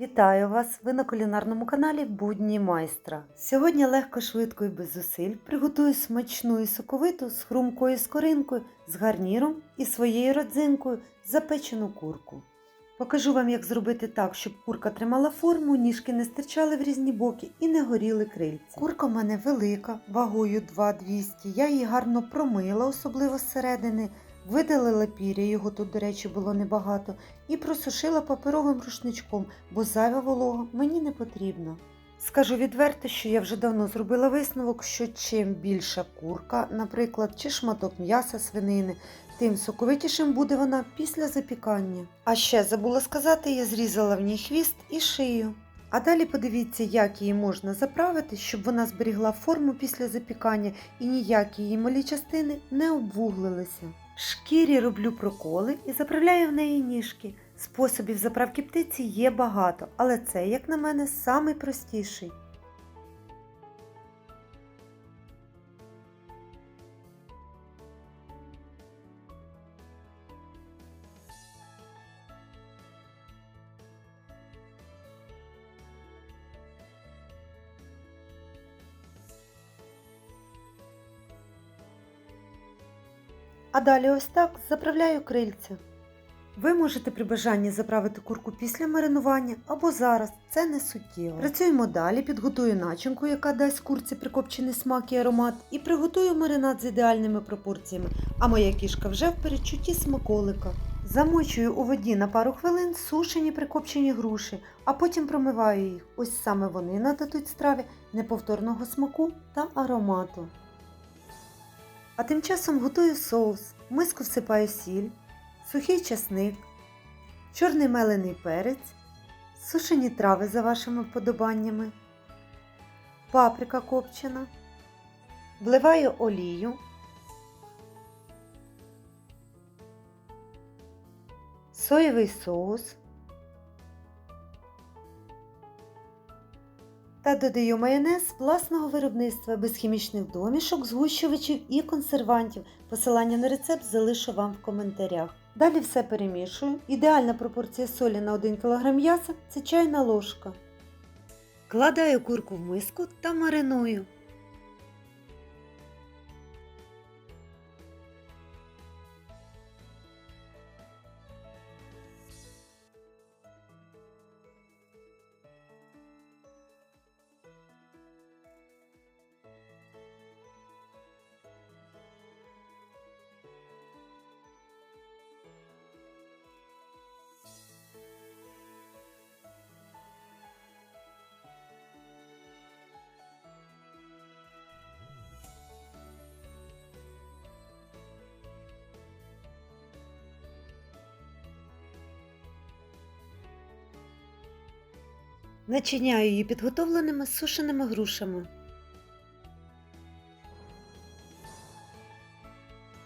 Вітаю вас! Ви на кулінарному каналі Будні майстра. Сьогодні легко, швидко і без зусиль приготую смачну і соковиту з хрумкою скоринкою, з гарніром і своєю родзинкою запечену курку. Покажу вам, як зробити так, щоб курка тримала форму, ніжки не стирчали в різні боки і не горіли крильці. Курка в мене велика, вагою 2200. Я її гарно промила, особливо зсередини. Видалила піря, його тут, до речі, було небагато, і просушила паперовим рушничком, бо зайва волога мені не потрібна. Скажу відверто, що я вже давно зробила висновок, що чим більша курка, наприклад, чи шматок м'яса свинини, тим соковитішим буде вона після запікання. А ще забула сказати, я зрізала в ній хвіст і шию. А далі подивіться, як її можна заправити, щоб вона зберігла форму після запікання і ніякі її малі частини не обвуглилися. Шкірі роблю проколи і заправляю в неї ніжки. Способів заправки птиці є багато, але це, як на мене, самий простіший. А далі ось так заправляю крильця. Ви можете при бажанні заправити курку після маринування або зараз, це не суттєво. Працюємо далі, підготую начинку, яка дасть курці прикопчений смак і аромат, і приготую маринад з ідеальними пропорціями, а моя кішка вже в передчутті смаколика. Замочую у воді на пару хвилин сушені прикопчені груші, а потім промиваю їх. Ось саме вони нададуть страві неповторного смаку та аромату. А тим часом готую соус, миску всипаю сіль, сухий часник, чорний мелений перець, сушені трави за вашими вподобаннями, паприка копчена, вливаю олію, соєвий соус та додаю майонез власного виробництва без хімічних домішок, згущувачів і консервантів. Посилання на рецепт залишу вам в коментарях. Далі все перемішую. Ідеальна пропорція солі на 1 кг м'яса це чайна ложка. Кладаю курку в миску та мариную. Начиняю її підготовленими сушеними грушами.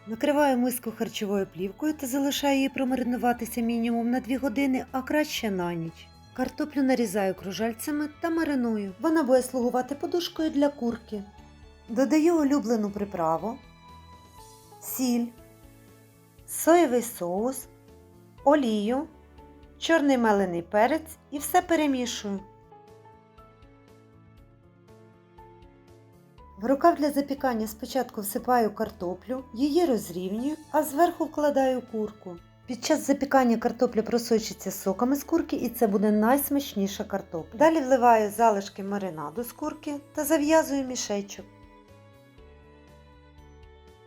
Накриваю миску харчовою плівкою та залишаю її промаринуватися мінімум на 2 години, а краще на ніч. Картоплю нарізаю кружальцями та мариную. Вона буде слугувати подушкою для курки. Додаю улюблену приправу, сіль, соєвий соус, олію, чорний мелений перець і все перемішую. В рукав для запікання спочатку всипаю картоплю, її розрівнюю, а зверху вкладаю курку. Під час запікання картопля просочиться соками з курки і це буде найсмачніша картопля. Далі вливаю залишки маринаду з курки та зав'язую мішечок.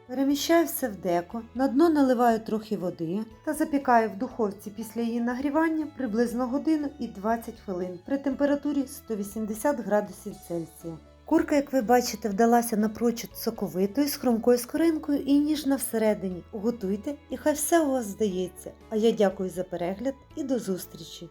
Переміщаю все в деко, на дно наливаю трохи води та запікаю в духовці після її нагрівання приблизно годину і 20 хвилин при температурі 180 градусів Цельсія. Курка, як ви бачите, вдалася напрочуд соковитою з хромкою скоринкою і ніжна всередині. Готуйте і хай все у вас здається. А я дякую за перегляд і до зустрічі!